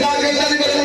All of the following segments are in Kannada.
Jagat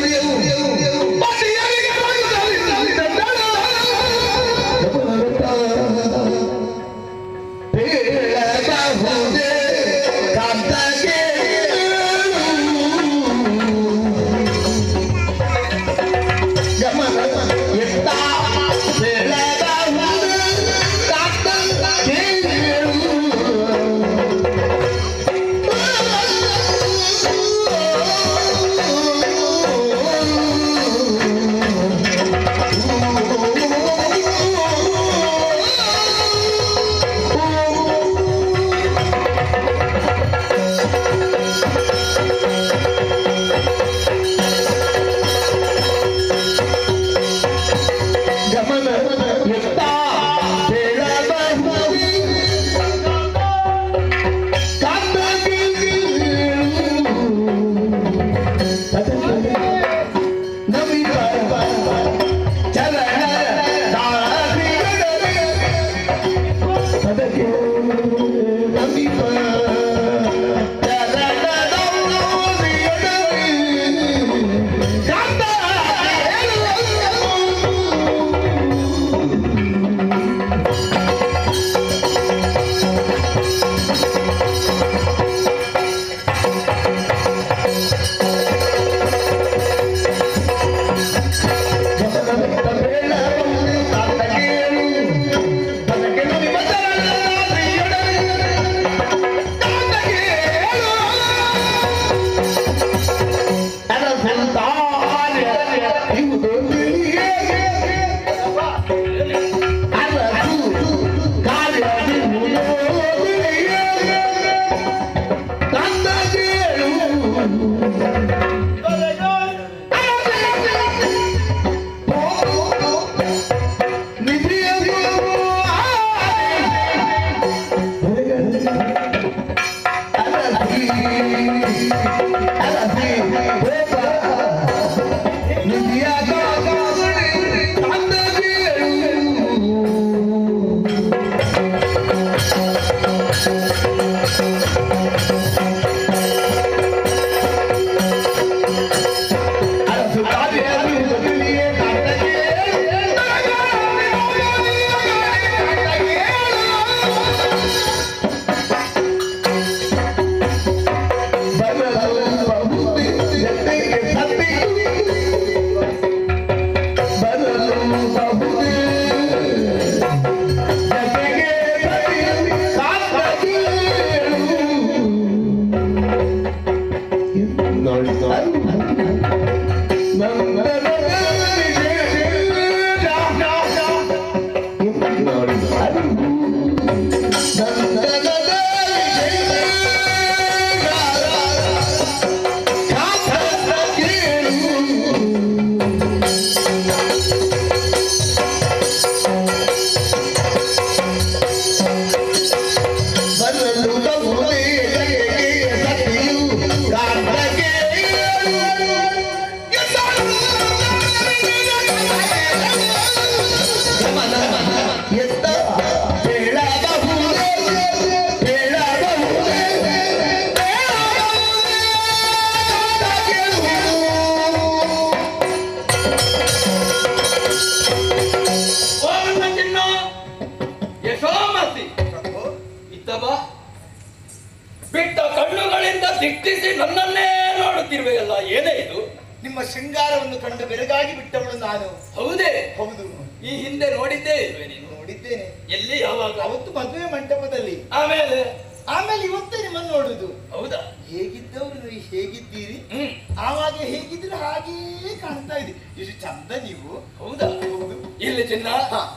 ಶೃಂಗಾರವನ್ನು ಕಂಡು ಬೆರಗಾಗಿ ಬಿಟ್ಟವಳು ನಾನು. ಹೌದೇ? ಹೌದು. ಈ ಹಿಂದೆ ನೋಡಿದ್ದೆ? ನೋಡಿದ್ದೇನೆ. ಎಲ್ಲಿ ಯಾವಾಗ? ಅವತ್ತು ಮದುವೆ ಮಂಟಪದಲ್ಲಿ. ಆಮೇಲೆ? ಆಮೇಲೆ ಇವತ್ತೇ ನಿಮ್ಮನ್ನು ನೋಡುದು. ಹೌದಾ? ಹೇಗಿದ್ದವರು ನೀವು ಹೇಗಿದ್ದೀರಿ? ಹ್ಮ್. ಆವಾಗ ಹೇಗಿದ್ರೆ ಹಾಗೇ ಕಾಣ್ತಾ ಇದೆ. ಎಷ್ಟು ಚಂದ ನೀವು. ಹೌದಾ? ಹೌದು. ಇಲ್ಲಿ ಚಿನ್ನ.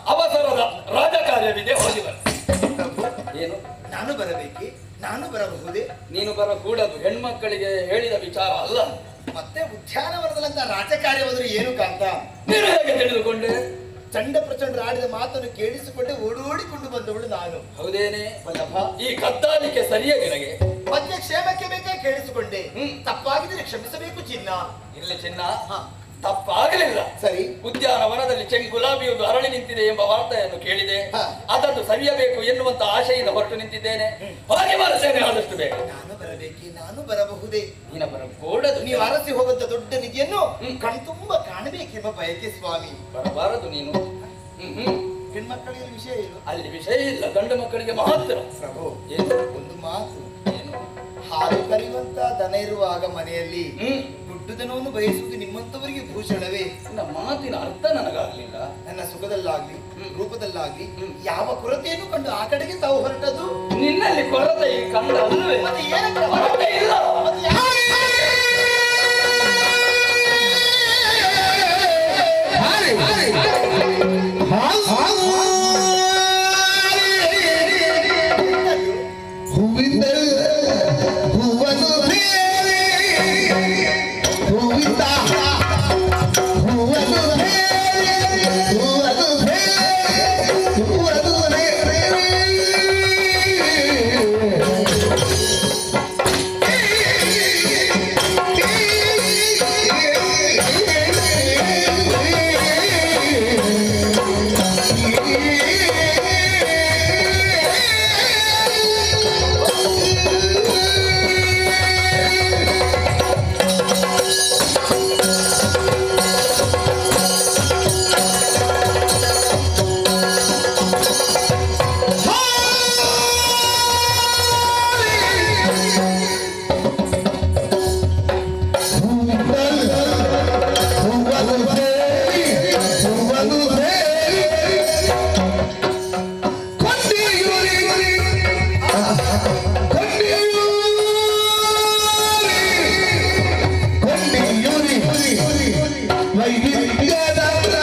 ಅವಸರದ ರಾಜಕಾರ್ಯವಿದೆ ಹೋಗಿ ಬರ ಏನು? ನಾನು ಬರಬೇಕೆ? ನಾನು ಬರಬಹುದೇ? ನೀನು ಬರಕೂಡದು. ಹೆಣ್ಮಕ್ಕಳಿಗೆ ಹೇಳಿದ ವಿಚಾರ ಅಲ್ಲ. ಮತ್ತೆ ಉದ್ಯಾನವನದಲ್ಲಂತ ಹೋದ್ರೆ ಏನು ಕಾಂತ? ನೀನು ಹೇಗೆ ತಿಳಿದುಕೊಂಡೆ. ಚಂಡ ಪ್ರಚಂಡ ಆಡಿದ ಮಾತನ್ನು ಕೇಳಿಸಿಕೊಂಡೆ ಓಡೋಡಿಕೊಂಡು ಬಂದವಳು ನಾನು. ಹೌದೇನೆ? ವಲ್ಲಭ ಈ ಕದ್ದಾಲಿಕೆ ಸರಿಯಾಗಿ ನನಗೆ? ಮತ್ತೆ ಕ್ಷೇಮಕ್ಕೆ ಬೇಕೇ ಕೇಳಿಸಿಕೊಂಡೆ. ಹ್ಮ್. ತಪ್ಪಾಗಿದ್ರೆ ಕ್ಷಮಿಸಬೇಕು ಚಿನ್ನ. ಇಲ್ಲಿ ಚಿನ್ನ. ಹ. ತಪ್ಪಾಗಲಿಲ್ಲ. ಸರಿ. ಉದ್ಯಾನವನದಲ್ಲಿ ಚೆಂಗ್ ಗುಲಾಬಿಯೊಂದು ಅರಳಿ ನಿಂತಿದೆ ಎಂಬ ವಾರ್ತೆಯನ್ನು ಕೇಳಿದೆ. ಹಾ. ಅದನ್ನು ಸರಿಯಬೇಕು ಎನ್ನುವಂತ ಆಶೆಯಿಂದ ಹೊರಟು ನಿಂತಿದ್ದೇನೆ. ಹಾಗೆ ಬರಸೇನೆ ಆದಷ್ಟು ಬೇಗ. ನಾನು ಬರಬೇಕೆ ನಾನು ಬರಬಹುದೇ? ನೀನ ಬರಕೂಡದು. ನೀವು ಅರಸಿ ಹೋಗುವಂತ ದೊಡ್ಡ ನಿಧಿಯನ್ನು. ಕಣ್ತುಂಬ ಕಾಣಬೇಕೆಂಬ ಬಯಕೆ ಸ್ವಾಮಿ. ಬರಬಾರದು ನೀನು. ಹೆಣ್ಮಕ್ಕಳಿಗೆ ವಿಷಯ ಇಲ್ಲ ಅಲ್ಲಿ ವಿಷಯ ಇಲ್ಲ ಗಂಡು ಮಕ್ಕಳಿಗೆ ಮಾತ್ರ. ಪ್ರಭು ಏನು? ಒಂದು ಮಾತು. ಏನು? ಹಾಲು ಕರೆಯುವಂತ ದನ ಇರುವಾಗ ಮನೆಯಲ್ಲಿ ದುಡ್ಡು ಬಯಸುವುದು ನಿಮ್ಮಂತವರಿಗೆ ಭೂಷಣವೇ? ನನ್ನ ಮಾತಿನ ಅರ್ಥ ನನಗಾಗ್ಲಿಲ್ಲ. ನನ್ನ ಸುಖದಲ್ಲಾಗ್ಲಿ. ರೂಪದಲ್ಲಾಗ್ಲಿ ಯಾವ ಕೊರತೆಯನ್ನು ಕಂಡು ಆ ಕಡೆಗೆ ತಾವು ಹೊರಟದ್ದು? ನಿನ್ನಲ್ಲಿ ಕೊರತೆ ಕಂಡು ಅಲ್ಲವೇ ಮತ್ತೆ ಏನಕ್ಕೆ ಕೊರತೆ? ಇಲ್ಲ ಮತ್ತೆ ಯಾವ- Together.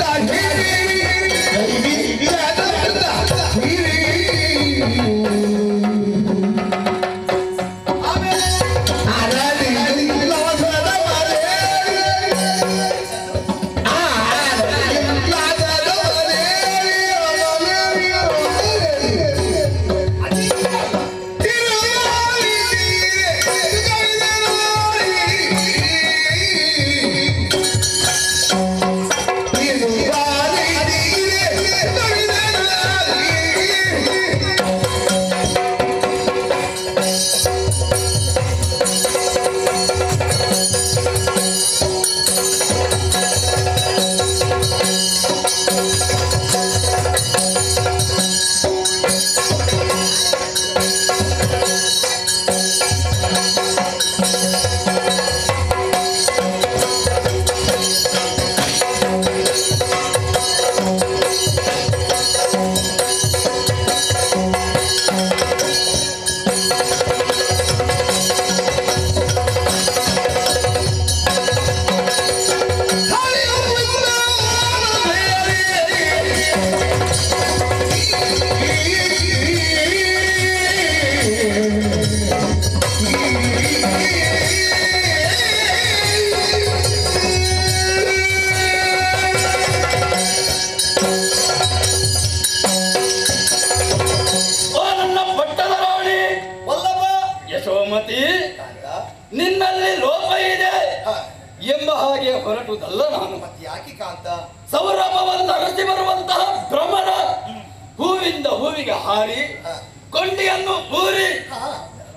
ಕೊಂಡಿಯನ್ನು ಊರಿ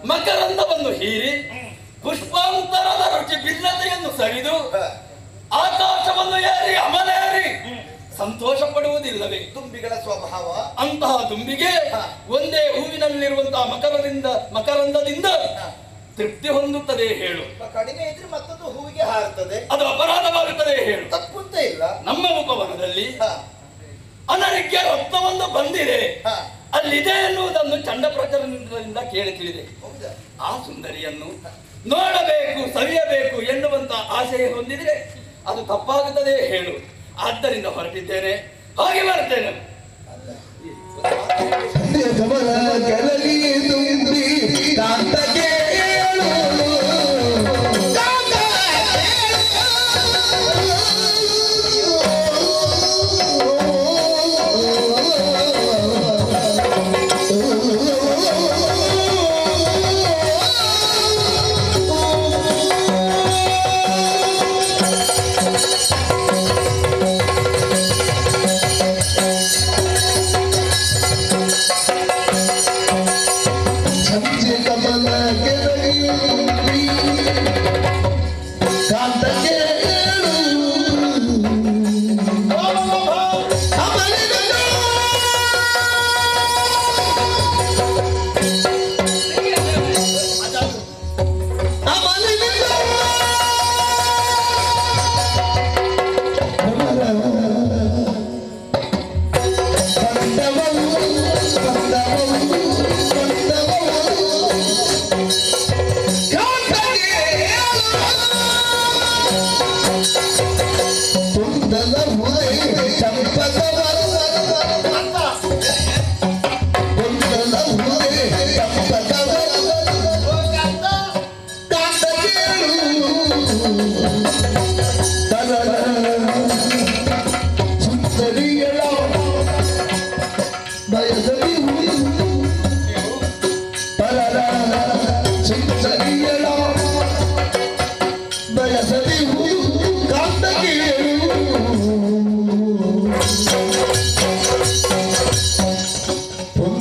ಮಕರಂದವನ್ನು ಹೀರಿ ಪುಷ್ಪಾಂತರದ ರುಚಿ ಭಿನ್ನತೆಯನ್ನು ಸವಿದು. ಆಕಾಶವನ್ನು ಏರಿ ಅಮಲೇರಿ. ಸಂತೋಷ ಪಡುವುದಿಲ್ಲವೇ ತುಂಬಿಗಳ ಸ್ವಭಾವ. ಅಂತಹ ತುಂಬಿಗೆ ಒಂದೇ ಹೂವಿನಲ್ಲಿರುವಂತಹ ಮಕರದಿಂದ ಮಕರಂದದಿಂದ ತೃಪ್ತಿ ಹೊಂದುತ್ತದೆ ಹೇಳು. ಕಡಿಮೆ ಇದ್ರೆ ಮತ್ತೊಂದು ಹೂವಿಗೆ ಹಾರುತ್ತದೆ. ಅದು ಅಪರಾಧವಾಗುತ್ತದೆ ಹೇಳು. ತಪ್ಪು ಅಂತ ಇಲ್ಲ. ನಮ್ಮ ಉಪವನದಲ್ಲಿ ಅನರಿಕೆ ಅನರಿಕ್ಯ ರತ್ನವೊಂದು ಬಂದಿದೆ. ಅಲ್ಲಿದೆ ಎನ್ನುವುದನ್ನು ಚಂಡ ಪ್ರಕರಣದಿಂದ ಕೇಳಿ ತಿಳಿದೆ. ಹೌದಾ? ಆ ಸುಂದರಿಯನ್ನು ನೋಡಬೇಕು ಸವಿಯಬೇಕು ಎನ್ನುವಂತ ಆಸೆ ಹೊಂದಿದ್ರೆ ಅದು ತಪ್ಪಾಗುತ್ತದೆ ಹೇಳು. ಆದ್ದರಿಂದ ಹೊರಟಿದ್ದೇನೆ ಹಾಗೆ ಬರ್ತೇನೆ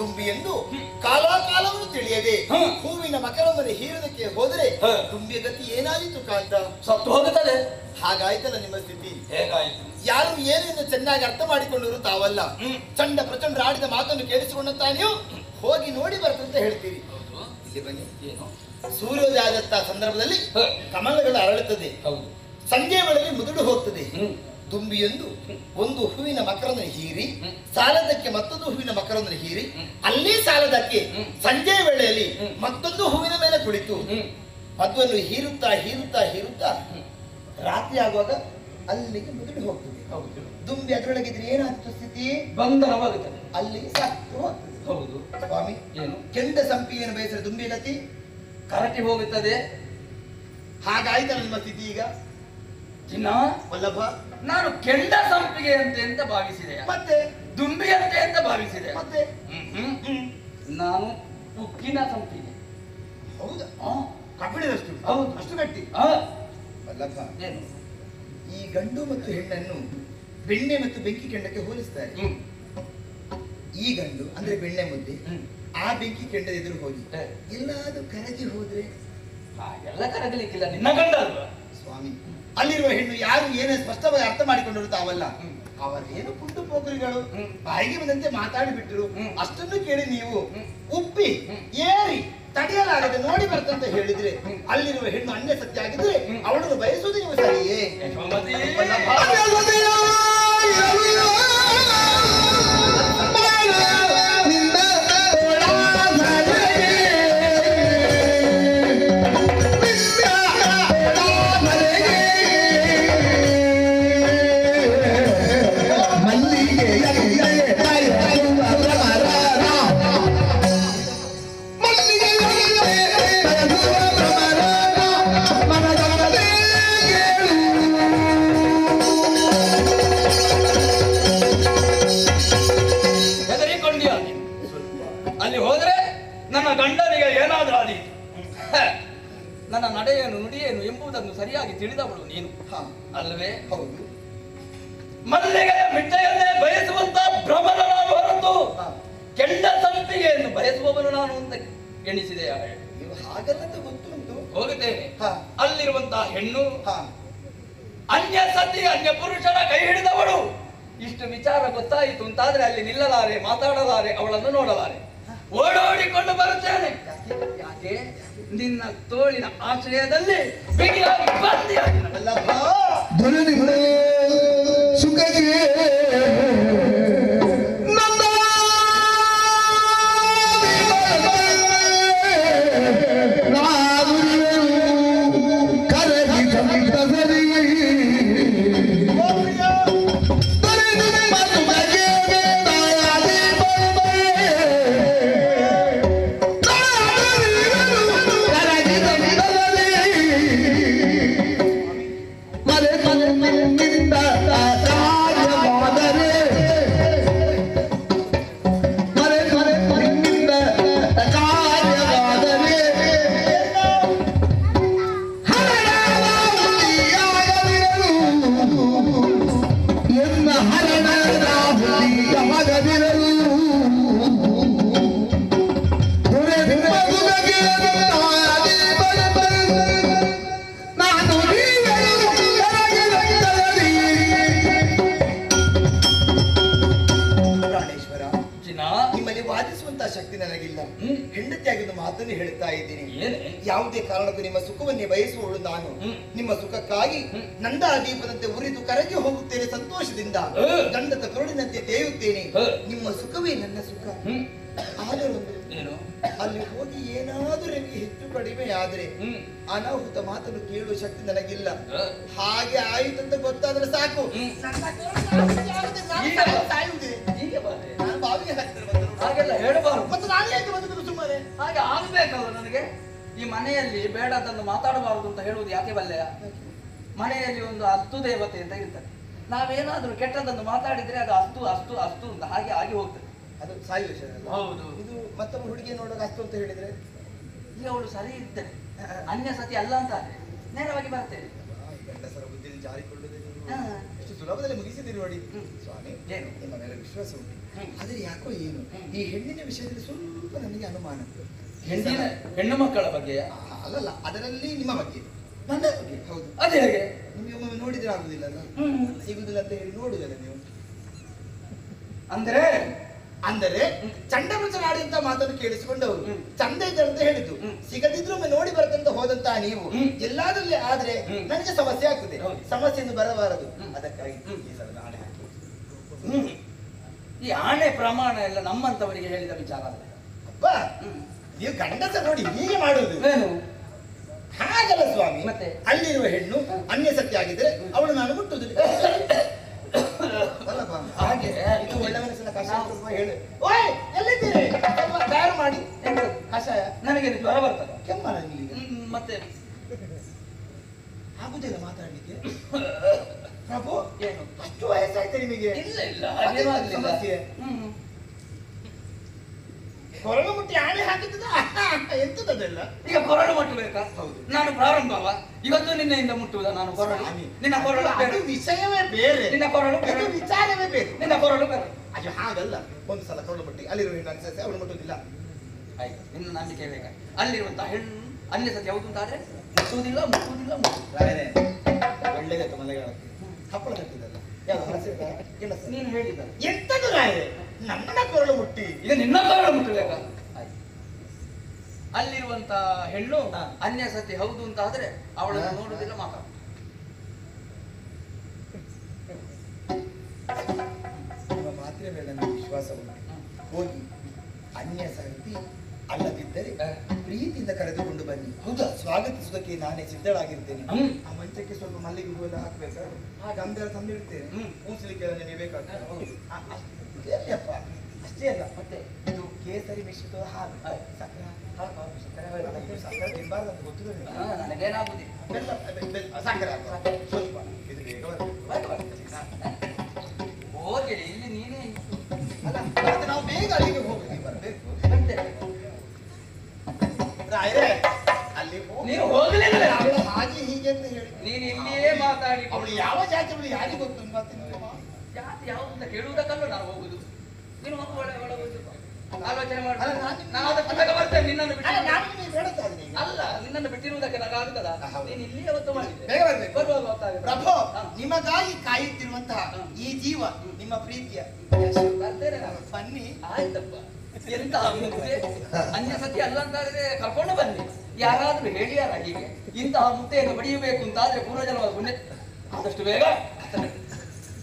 ತುಂಬಿ ಎಂದು ಕಾಲಾಕಾಲವನ್ನು ತಿಳಿಯದೆ ಹೂವಿನ ಮಕರವನ್ನು ಹೀರುವುದಕ್ಕೆ ಹೋದರೆ ದುಂಬಿಯ ತುಂಬಿಯ ಗತಿ ಏನಾಯಿತು ಕಾಂತ? ಸತ್ತು ಹೋಗುತ್ತದೆ. ಹಾಗಾಯ್ತಲ್ಲ ನಿಮ್ಮ ಸ್ಥಿತಿ. ಹೇಗಾಯ್ತು? ಯಾರು ಏನೆಂದು ಚೆನ್ನಾಗಿ ಅರ್ಥ ಮಾಡಿಕೊಂಡರು ತಾವಲ್ಲ. ಚಂಡ ಪ್ರಚಂಡ ಆಡಿದ ಮಾತನ್ನು ಕೇಳಿಸಿಕೊಂಡಂತ ನೀವು ಹೋಗಿ ನೋಡಿ ಬರ್ತಂತ ಹೇಳ್ತೀರಿ. ಇಲ್ಲಿ ಬನ್ನಿ. ಏನು? ಸೂರ್ಯೋದಯ ಆದಂತ ಸಂದರ್ಭದಲ್ಲಿ. ಕಮಲಗಳು ಅರಳುತ್ತದೆ. ಸಂಜೆ ವೇಳೆಗೆ ಮುದುಡು ಹೋಗ್ತದೆ. ದುಂಬಿಯೊಂದು ಒಂದು ಹೂವಿನ ಮಕರಂದ ಹೀರಿ. ಸಾಲದಕ್ಕೆ ಮತ್ತೊಂದು ಹೂವಿನ ಮಕರಂದ ಹೀರಿ ಅಲ್ಲಿ ಸಾಲದಕ್ಕೆ. ಸಂಜೆ ವೇಳೆಯಲ್ಲಿ ಮತ್ತೊಂದು ಹೂವಿನ ಮೇಲೆ ಕುಳಿತು ಮದುವನ್ನು ಹೀರುತ್ತಾ ಹೀರುತ್ತಾ ಹೀರುತ್ತಾ ರಾತ್ರಿ ಆಗುವಾಗ ಅಲ್ಲಿಗೆ ಮುದುಡಿ ಹೋಗ್ತದೆ. ಹೌದು. ದುಂಬಿ ಅದರೊಳಗಿದ್ರೆ ಏನಾಗ್ತದೆ ಸ್ಥಿತಿ? ಬಂಧನವಾಗುತ್ತದೆ. ಅಲ್ಲಿಗೆ ಸತ್ತು ಹೌದು. ಸ್ವಾಮಿ ಏನು? ಕೆಂಡ ಸಂಪಿಗೆಯನ್ನು ಬಯಸಿದ ದುಂಬಿ ಗತಿ ಕರಟಿ ಹೋಗುತ್ತದೆ. ಹಾಗಾಯ್ತಲ್ಲ ನಿಮ್ಮ ಸ್ಥಿತಿ ಈಗ? ಚಿನ್ನ ವಲ್ಲಭ. ನಾನು ಕೆಂಡ ಸಂಪಿಗೆ ಅಂತೆ ಅಂತ ಭಾವಿಸಿದೆ. ಮತ್ತೆ? ದುಂಬಿ ಅಂತೆ ಅಂತ ಭಾವಿಸಿದೆ. ಮತ್ತೆ. ನಾನು ಉಕ್ಕಿನ ಸಂಪಿಗೆ. ಹೌದಾ? ಕಬ್ಬಿಣದಷ್ಟು ಹೌದು. ಅಷ್ಟು ಗಟ್ಟಿ? ವಲ್ಲಭ. ಏನು? ಈ ಗಂಡು ಮತ್ತು ಹೆಣ್ಣನ್ನು ಬೆಣ್ಣೆ ಮತ್ತು ಬೆಂಕಿ ಕೆಂಡಕ್ಕೆ ಹೋಲಿಸ್ತಾರೆ. ಈ ಗಂಡು ಅಂದ್ರೆ ಬೆಣ್ಣೆ ಮುದ್ದೆ. ಆ ಬೆಂಕಿ ಕೆಂಡದ ಎದುರು ಹೋಗಿ. ಎಲ್ಲಾದ್ರೂ ಕರಗಿ ಹೋದ್ರೆ? ಹಾಗೆಲ್ಲ ಕರಗಲಿಕ್ಕಿಲ್ಲ. ನಿನ್ನ ಗಂಡ ಅಲ್ವಾ? ಸ್ವಾಮಿ ಅಲ್ಲಿರುವ ಹೆಣ್ಣು ಯಾರು ಏನೇ ಸ್ಪಷ್ಟವಾಗಿ ಅರ್ಥ ಮಾಡಿಕೊಂಡಿರುತ್ತಾವಲ್ಲ ಅವರೇನು ಕುಂಟು ಪೋಖರಿಗಳು ಬಾಯಿಗೆ ಬಂದಂತೆ ಮಾತಾಡಿಬಿಟ್ರು. ಅಷ್ಟನ್ನು ಕೇಳಿ ನೀವು ಉಪ್ಪಿ ಏರಿ ತಡೆಯಲಾಗದೆ ನೋಡಿ ಬರ್ತಂತ ಹೇಳಿದ್ರೆ ಅಲ್ಲಿರುವ ಹೆಣ್ಣು ಅನ್ಯ ಸತ್ಯ ಆಗಿದ್ರೆ. ಅವಳನ್ನು ಬಯಸುವುದು ನೀವು ಸರಿಯೇ? ತಿಳಿದವಳು ನೀನು. ಹಾ, ಅಲ್ವೇ ಹೌದು. ಮಲ್ಲಿಗೆಯ ಮಿಟ್ಟೆಯನ್ನೇ ಬಯಸುವಂತ ಭ್ರಮರ ನಾನು ಹೊರತು. ಕೆಂಡ ಸಂಪಿಗೆಯನ್ನು ಬಯಸುವವನು ನಾನು ಅಂತ ಎಣಿಸಿದೆ ನೀವು ಹಾಗಲ್ಲಂತ ಗೊತ್ತುಂಟು. ಹೋಗುತ್ತೇನೆ. ಅಲ್ಲಿರುವಂತಹ ಹೆಣ್ಣು ಅನ್ಯ ಸತಿ ಅನ್ಯ ಪುರುಷನ ಕೈ ಹಿಡಿದವಳು. ಇಷ್ಟು ವಿಚಾರ ಗೊತ್ತಾಯಿತು ಅಂತಾದ್ರೆ ಅಲ್ಲಿ ನಿಲ್ಲಲಾರೆ ಮಾತಾಡಲಾರೆ ಅವಳನ್ನು ನೋಡಲಾರೆ. ಓಡೋಡಿಕೊಂಡು ಬರುತ್ತೇನೆ. ಯಾಕೆ? ನಿನ್ನ ತೋಳಿನ ಆಶ್ರಯದಲ್ಲಿ ಬಿಗಿಯಾಗಿ ಬಂದಿಯಾಗಿ ನನ್ನ ಹ್ಮ್. ನಂದಾ ದೀಪದಂತೆ ಉರಿದು ಕರಗಿ ಹೋಗುತ್ತೇನೆ ಸಂತೋಷದಿಂದ. ಗಂಡದ ಗಂಧದ ಕರುಳಿನಂತೆ ತೇಯುತ್ತೇನೆ. ನಿಮ್ಮ ಸುಖವೇ ನನ್ನ ಸುಖ. ಆದರೂ ಅಲ್ಲಿ ಹೋಗಿ ಏನಾದರೂ ನಿಮಗೆ ಹೆಚ್ಚು ಕಡಿಮೆ ಆದ್ರೆ ಅನಾಹುತ ಮಾತನ್ನು ಕೇಳುವ ಶಕ್ತಿ ನನಗಿಲ್ಲ. ಹಾಗೆ ಆಯಿತು ಅಂತ ಗೊತ್ತಾದ್ರೆ ಸಾಕು. ಬಾವಿಗೆ ಹಾಗೆಲ್ಲ ಹೇಳಬಾರದು. ಮತ್ತೆ ನಾನು ಯಾಕೆ ಬಂದದ್ದು ಸುಮ್ಮನೆ. ಹಾಗೆ ಆಗ್ಬೇಕಲ್ಲ ನನಗೆ? ಈ ಮನೆಯಲ್ಲಿ ಬೇಡ ಬೇಡದನ್ನು ಮಾತಾಡಬಾರದು ಅಂತ ಹೇಳುವುದು ಯಾಕೆ ಬಲ್ಲೆಯ? ಮನೆಯಲ್ಲಿ ಒಂದು ಅಸ್ತು ದೇವತೆ ಅಂತ ಇರ್ತದೆ. ನಾವೇನಾದ್ರೂ ಕೆಟ್ಟದನ್ನು ಮಾತಾಡಿದ್ರೆ ಅದು ಅಸ್ತು ಅಸ್ತು ಅಸ್ತು ಅಂತ ಹಾಗೆ ಆಗಿ ಹೋಗ್ತದೆ. ಅದು ಸಾಯಿ ವಿಷಯ ಅಲ್ಲ? ಹೌದು. ಇದು ಮತ್ತೊಬ್ಬ ಹುಡುಗಿ ನೋಡುವಾಗ ಅಸ್ತು ಅಂತ ಹೇಳಿದ್ರೆ? ಈಗ ಅವಳು ಸರಿ ಇರ್ತೇನೆ ಅನ್ಯ ಸತಿ ಅಲ್ಲ ಅಂತ ಆದ್ರೆ ನೇರವಾಗಿ ಬರ್ತೇನೆ ಗಂಡಸರ ಬುದ್ಧಿಯಲ್ಲಿ ಜಾರಿಕೊಳ್ಳುವುದೇ ಎಷ್ಟು ಸುಲಭದಲ್ಲಿ ಮುಗಿಸಿದ್ದೀರಿ ನೋಡಿ. ಸ್ವಾಮಿ ಏನು? ನಿಮ್ಮ ಮೇಲೆ ವಿಶ್ವಾಸ ಉಂಟು. ಆದರೆ ಯಾಕೋ ಏನು? ಈ ಹೆಣ್ಣಿನ ವಿಷಯದಲ್ಲಿ ಸ್ವಲ್ಪ ನನಗೆ ಅನುಮಾನ ಹೆಣ್ಣಿನ ಹೆಣ್ಣು ಮಕ್ಕಳ ಬಗ್ಗೆ? ಅಲ್ಲಲ್ಲ ಅದರಲ್ಲಿ ನಿಮ್ಮ ಬಗ್ಗೆ. ಹೌದು. ಅದು ಹೇಗೆ. ನಿಮಗೆ ಒಮ್ಮೊಮ್ಮೆ ನೋಡಿದ್ರೆ ಆಗುದಿಲ್ಲ ಅಲ್ಲ ಸಿಗುದಿಲ್ಲ ಅಂತ ಹೇಳಿ ನೋಡುದಲ್ಲ ನೀವು. ಅಂದ್ರೆ ಅಂದರೆ ಚಂಡಮುಚ್ಚನಾಡಿ ಅಂತ ಮಾತನ್ನು ಕೇಳಿಸಿಕೊಂಡವರು. ಚಂದ ಇದ್ದಾರೆ ಅಂತ ಹೇಳಿದ್ದು. ಸಿಗದಿದ್ರು ಒಮ್ಮೆ ನೋಡಿ ಬರ್ತಂತ ಹೋದಂತ ನೀವು ಎಲ್ಲಾದ್ರಲ್ಲಿ ಆದ್ರೆ ನನಗೆ ಸಮಸ್ಯೆ ಆಗ್ತದೆ. ಸಮಸ್ಯೆಯನ್ನು ಬರಬಾರದು. ಅದಕ್ಕಾಗಿ ಈ ಸಲ ನಾಳೆ ಹ್ಮ್. ಈ ಆಣೆ ಪ್ರಮಾಣ ಎಲ್ಲ ನಮ್ಮಂತವರಿಗೆ ಹೇಳಿದ ವಿಚಾರ ಅಲ್ಲ. ಅಪ್ಪ ನೀವು ಗಂಡಸ ನೋಡಿ ಹೀಗೆ ಮಾಡುದು. ಏನು? ಹಾಗಲ್ಲ ಸ್ವಾಮಿ. ಮತ್ತೆ? ಅಲ್ಲಿರುವ ಹೆಣ್ಣು ಅನ್ಯ ಸತ್ಯ ಆಗಿದ್ರೆ ಅವಳು ನಾನು ಮುಟ್ಟುದಿಲ್ಲ ಹಾಗೆ. ಇದು ಒಳ್ಳೆ ಮನಸ್ಸಿನ ಕಷಾಯ ಸ್ವಲ್ಪ ಹೇಳು. ಓಯ್ ಎಲ್ಲಿದ್ದೀರಿ? ತಯಾರು ಮಾಡಿ? ಕಷಾಯ. ನನಗೆ ಜ್ವರ ಬರ್ತದೆ. ಕೆಮ್ಮಲ ಮತ್ತೆ? ಆಗುದಿಲ್ಲ ಮಾತಾಡ್ಲಿಕ್ಕೆ? ಪ್ರಭು ಏನು? ಅಷ್ಟು ವಯಸ್ಸಾಯ್ತು ನಿಮಗೆ? ಇಲ್ಲ ಇಲ್ಲ ಸಮಸ್ಯೆ? ಹ್ಮ್. ಕೊರಳು ಮುಟ್ಟಿ ಆಣೆ ಹಾಕಿದ್ದದ? ಎಂತದಲ್ಲ ಈಗ ಕೊರಳು ಮುಟ್ಟಬೇಕಾ? ಹೌದು. ನಾನು ಪ್ರಾರಂಭವ. ಇವತ್ತು ನಿನ್ನೆಯಿಂದ ಮುಟ್ಟುವುದ ನಾನು ಕೊರಳು? ನಿನ್ನ ಕೊರಳು ಅದು ಬೇರೆ ವಿಷಯವೇ ಬೇರೆ. ನಿನ್ನ ಕೊರಳು ಬೇರೆ. ವಿಚಾರವೇ ಬೇರೆ. ನಿನ್ನ ಕೊರಳು ಬೇರೆ. ಅಯ್ಯೋ ಹಾಗಲ್ಲ. ಒಂದು ಸಲ ಕೊರಳು ಮುಟ್ಟಿ. ಅಲ್ಲಿರುವ ಹೆಣ್ಣು ಸಸ್ಯ ಅವಳು ಮುಟ್ಟುವುದಿಲ್ಲ. ಆಯ್ತು ನಿನ್ನ ನಂಬಿಕೆ ಬೇಕಾ ಅಲ್ಲಿರುವಂತಹ ಹೆಣ್ಣು ಅಲ್ಲಿ ಸತಿ ಯಾವುದು ಅಂತಾದ್ರೆ ಮುಟ್ಟುವುದಿಲ್ಲ ಮುಟ್ಟುವುದಿಲ್ಲ ಮುಟ್ಟುವುದಿಲ್ಲ. ಒಳ್ಳೆಯದಾಯ್ತು ಮನೆಗಳ ಹಪ್ಪಳ ಕಟ್ಟಿದಲ್ಲ ಯಾವ್ದು ಕೆಲಸ ನೀನು ಹೇಳಿದ ಎಂತದು ರಾಯರೇ? ನನ್ನ ಕೊರಳು ಮುಟ್ಟಿ. ಈಗ ನಿನ್ನ ಕೊರಳು ಮುಟ್ಟಬೇಕಾ? ಅಲ್ಲಿರುವಂತ ಹೆಣ್ಣು. ಅನ್ಯ ಸತಿ ಹೌದು ಅಂತ ಆದ್ರೆ ಅವಳನ್ನು. ನೋಡುದಿಲ್ಲ ಮಾತಾಡ ಮಾತಿನ ಮೇಲೆ ನನ್ನ ವಿಶ್ವಾಸ ಉಂಟು. ಹೋಗಿ ಅನ್ಯ ಸತಿ ಅಲ್ಲದಿದ್ದರೆ ಪ್ರೀತಿಯಿಂದ ಕರೆದುಕೊಂಡು ಬನ್ನಿ. ಹೌದಾ? ಸ್ವಾಗತಿಸುವುದಕ್ಕೆ ನಾನೇ ಸಿದ್ಧಳಾಗಿರ್ತೇನೆ. ಆ ಮಂಚಕ್ಕೆ ಸ್ವಲ್ಪ ಮಲ್ಲಿಗೆ ಹೂವೆಲ್ಲ ಹಾಗೆ. ಆ ಗಂಧೆಲ್ಲ ತಂದಿಡ್ತೇನೆ. ಹ್ಮ್. ಕೂಸಲಿಕ್ಕೆ ಅಷ್ಟೇ ಅಲ್ಲ ಮತ್ತೆ ಇದು ಕೇಸರಿ ಮಿಶ್ರಿತ ಹಾಲು. ಸಕ್ಕರೆ ಹಾಕು, ಸಕ್ಕರೆ. ಸಕ್ಕರೆ ಅಂತ ನನಗೇನಾಗುದಿಲ್ಲ ಸ್ವಲ್ಪ ಇದು ಬೇಗ. ಹೋಗಿ ಇಲ್ಲಿ ನೀನೇ. ಅಲ್ಲ ಮತ್ತೆ ನಾವು ಬೇಗ ಅಲ್ಲಿಗೆ ಹೋಗಿ ಬರಬೇಕು ಅಂತೆ ರಾಯರೇ ಅಲ್ಲಿ ಹೋಗಿ ನೀನು ಹೋಗ್ಲಿಲ್ಲ ಹಾಗೆ ಹೀಗೆ ಅಂತ ಹೇಳಿ ನೀನು ಇಲ್ಲಿಯೇ ಮಾತಾಡಿ ಅವಳು ಯಾವ ಜಾತಿ ಯಾರಿಗೆ ಗೊತ್ತು ಅಂತ. ಜಾತಿ ಯಾವುದು ಅಂತ ಕೇಳುವುದಕ್ಕಲ್ಲ ನಾವು ಹೋಗುದು. ನೀನು ಮಕ್ಕಳು ಒಳ ಒಳಗೋದು ಆಲೋಚನೆ ಮಾಡು ನಾನು- ಅದಕ್ಕೆ ಬೇಗ ಬರ್ತೇನೆ ನಿನ್ನನ್ನು ಅಲ್ಲ, ಬಿಟ್ಟು ನಿನ್ನನ್ನು ಬಿಟ್ಟಿರುವುದಕ್ಕೆ ನಾನು ಆಗುತ್ತದ. ನೀನು ಇಲ್ಲಿಯೇ ಅವತ್ತು ಮಾಡಿದ್ದೆ. ಬರುವಾಗ. ಪ್ರಭು. ನಿಮಗಾಗಿ ಕಾಯುತ್ತಿರುವಂತಹ ಈ ಜೀವ ನಿಮ್ಮ ಪ್ರೀತಿಯ ಬರ್ತೇನೆ ನಾನು. ಬನ್ನಿ. ಆಯ್ತಪ್ಪ. ಎಂತ ಅನ್ಯ ಸತಿ ಅಲ್ಲ ಅಂತಾದ್ರೆ ಕರ್ಕೊಂಡು ಬನ್ನಿ. ಯಾರಾದ್ರೂ ಹೇಳಿಯಾರ ಹೀಗೆ ಇಂತಹ ಮುದ್ದೆಯನ್ನು ಬಡಿಯಬೇಕು ಅಂತಾದ್ರೆ ಪೂರ್ವಜನವಾಗಿ ಪುಣ್ಯ. ಆದಷ್ಟು ಬೇಗ.